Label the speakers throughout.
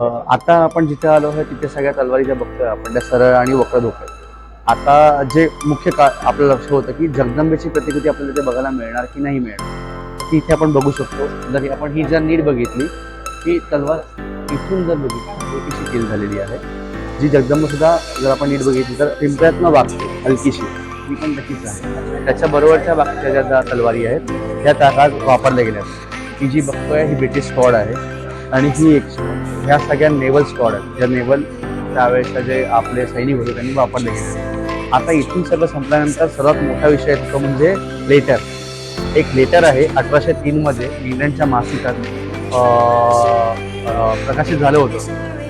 Speaker 1: आता आपण जिथे आलो आहे तिथे सगळ्या तलवारीच्या बघतोय आपण. त्या सरळ आणि वक्र धोके आता जे मुख्य का आपलं लक्ष होतं की जगदंबेची प्रतिकृती आपल्याला तिथे बघायला मिळणार की नाही मिळणार ती इथे आपण बघू शकतो. जर आपण ही जर नीट बघितली की तलवार इथून जर बघितली हलकीशी किल झालेली आहे. जी जगदंब सुद्धा जर आपण नीट बघितली तर पिंपळ्यातनं वागते हलकीशी. ती पण तशीच आहे. त्याच्याबरोबरच्या बाकीच्या ज्या ज्या तलवारी आहेत त्या त्या काळात वापरल्या गेल्या आहेत. ही जी बघतोय ही ब्रिटिश स्कॉड आहे. आणि ही एक ह्या सगळ्या नेव्हल स्क्वॉड आहेत. ज्या नेव्हल त्यावेळेसच्या जे आपले सैनिक होते त्यांनी वापरले गेले. आता इथून सगळं संपल्यानंतर सर्वात मोठा विषय तो म्हणजे लेटर. एक लेटर आहे अठराशे तीनमध्ये इंग्लंडच्या मासिकात प्रकाशित झालं होतं.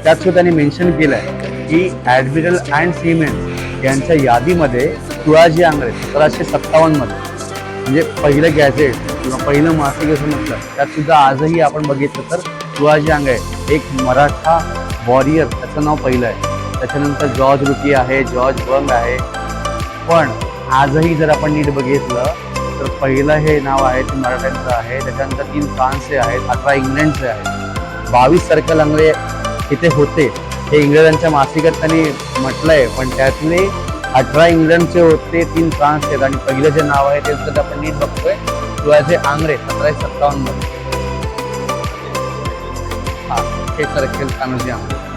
Speaker 1: त्यात सुद्धा त्यांनी मेन्शन केलं आहे की ॲडमिरल अँड सीमेन यांच्या यादीमध्ये तुळाजी आंग्रे सतराशे सत्तावन्नमध्ये म्हणजे पहिलं गॅझेट किंवा पहिलं मासिक असं म्हटलं त्यातसुद्धा आजही आपण बघितलं तर सुवाजी आंग आहे. एक मराठा वॉरियर त्याचं नाव पहिलं आहे. त्याच्यानंतर जॉर्ज रुकी आहे जॉर्ज बंग आहे. पण आजही जर आपण नीट बघितलं तर पहिलं हे नाव आहे ते मराठ्यांचं आहे. त्याच्यानंतर तीन फ्रान्सचे आहेत अठरा इंग्लंडचे आहेत. बावीस सर्कल आंग्रे इथे होते. हे इंग्रजांच्या मासिकात त्यांनी म्हटलंय पण त्यातले अठरा इंग्लंडचे होते तीन फ्रान्सचे आहेत. आणि पहिलं जे नाव आहे ते सुद्धा आपण नीट बघतोय शिवाय आंग्रे सतराशे सत्तावन्न मध्ये हा हे सर्कल कान्होजी आंग्रे